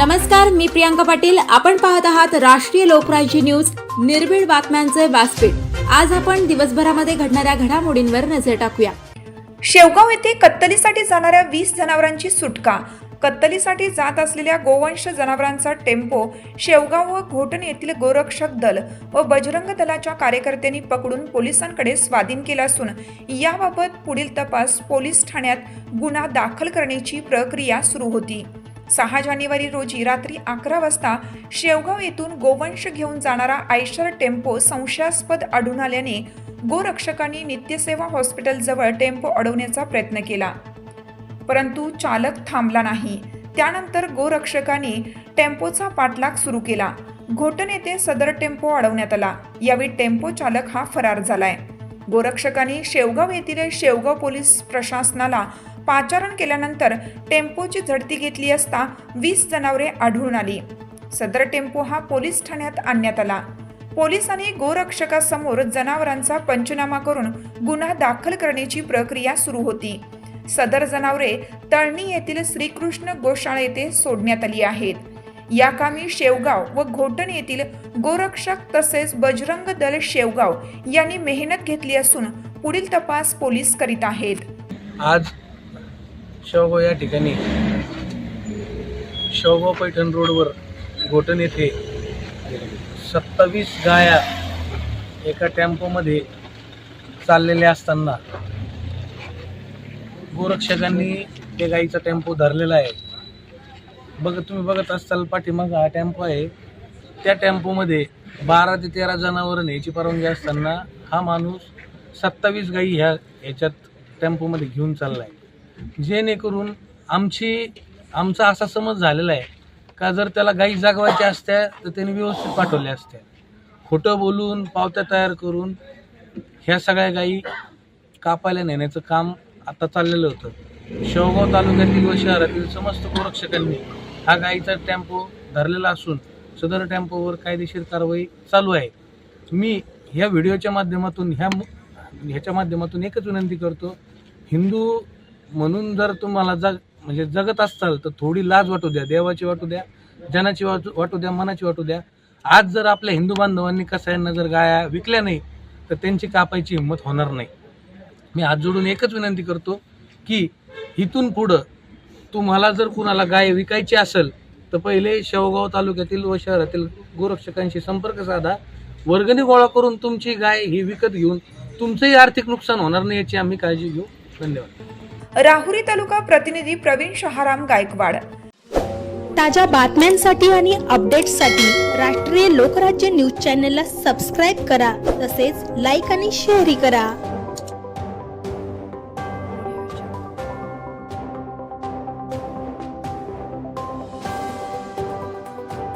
नमस्कार मी प्रियांका पाटील. आपण पाहत आहात राष्ट्रीय लोकराज्य न्यूज. निर्भीड बातम्यांचे व्यासपीठ. आज आपण दिवसभरामध्ये घडणाऱ्या घडामोडींवर नजर टाकूया. शेवगाव येथे कत्तलीसाठी जाणाऱ्या वीस जनावरांची सुटका. कत्तलीसाठी जात असलेल्या गोवंश जनावरांचा टेम्पो शेवगाव व घोटण येथील गोरक्षक दल व बजरंग दलाच्या कार्यकर्त्यांनी पकडून पोलिसांकडे स्वाधीन केला असून याबाबत पुढील तपास पोलीस ठाण्यात गुन्हा दाखल करण्याची प्रक्रिया सुरू होती. सहा जानेवारी रोजी रात्री अकरा वाजता शेवगाव येथून गोवंश घेऊन जाणारा आयशर टेम्पो संशयास्पद आढळून आल्याने गोरक्षकांनी नित्यसेवा हॉस्पिटलजवळ टेम्पो अडवण्याचा प्रयत्न केला. परंतु चालक थांबला नाही. त्यानंतर गोरक्षकांनी टेम्पोचा पाठलाग सुरू केला. घोटन येथे सदर टेम्पो अडवण्यात आला. यावेळी टेम्पो चालक हा फरार झालाय. गोरक्षकांनी शेवगाव येथील शेवगाव पोलीस प्रशासनाला पाचारण केल्यानंतर टेम्पोची झडती घेतली असता वीस जनावरे आढळून आली. सदर टेम्पो हा पोलीस ठाण्यात आणण्यात आला. पोलिसांनी गोरक्षकासमोर जनावरांचा पंचनामा करून गुन्हा दाखल करण्याची प्रक्रिया सुरू होती. सदर जनावरे तळणी येथील श्रीकृष्ण गोशाळा येथे सोडण्यात आली आहेत. या कामी शेवगाव व घोटण येथील गोरक्षक तसेच बजरंग दल शेवगाव यांनी मेहनत घेतली असून पुढील तपास पोलीस करीत आहेत. आज शेवगाव या ठिकाणी. शेवगाव पैठण रोडवर घोटण येथे सत्तावीस गाया एका टेम्पोमध्ये चाललेल्या असताना गोरक्षकांनी ते गाईचा टेम्पो धरलेला आहे. बघ तुम्ही बघत असाल पाठीमागं हा टेम्पो आहे. त्या टेम्पोमध्ये बारा ते तेरा जनावरं न्यायची परवानगी असताना हा माणूस सत्तावीस गाई ह्या ह्याच्यात टेम्पोमध्ये घेऊन चालला आहे जेणेकरून आमची आमचा असा समज झालेला आहे का जर त्याला गाई जागवायच्या असत्या तर त्याने व्यवस्थित पाठवल्या असत्या. खोटं बोलून पावत्या तयार करून ह्या सगळ्या गाई कापायला नेण्याचं काम आता चाललेलं होतं. शेवगाव तालुक्यातील व शहरातील समस्त गोरक्षकांनी हा गाईचा टेम्पो धरलेला असून सदर टेम्पोवर कायदेशीर कारवाई चालू आहे. मी ह्या व्हिडिओच्या माध्यमातून ह्या ह्याच्या माध्यमातून एकच विनंती करतो हिंदू म्हणून जर तुम्हाला जग म्हणजे जगत असाल तर थोडी लाज वाटू द्या देवाची वाटू द्या जनाची वाटू वाटू द्या मनाची वाटू द्या. आज जर आपल्या हिंदू बांधवांनी कसायांना जर गाया विकल्या नाही तर त्यांची कापायची हिंमत होणार नाही. मी हात जोडून एकच विनंती करतो की इथून पुढं तुम्हाला जर कुणाला गाय विकायची असेल तर पहिले शेवगाव तालुक्यातील व शहरातील गोरक्षकांशी संपर्क साधा. वर्गणी गोळा करून तुमची गाय ही विकत घेऊन तुमचंही आर्थिक नुकसान होणार नाही याची आम्ही काळजी घेऊ. धन्यवाद. राहुरी तालुका प्रतिनिधी प्रवीण शहाराम गायकवाड. ताज्या बातम्यांसाठी आणि अपडेट्ससाठी राष्ट्रीय लोकराज्य न्यूज चॅनलला सबस्क्राईब करा तसेच लाईक आणि शेअरही करा.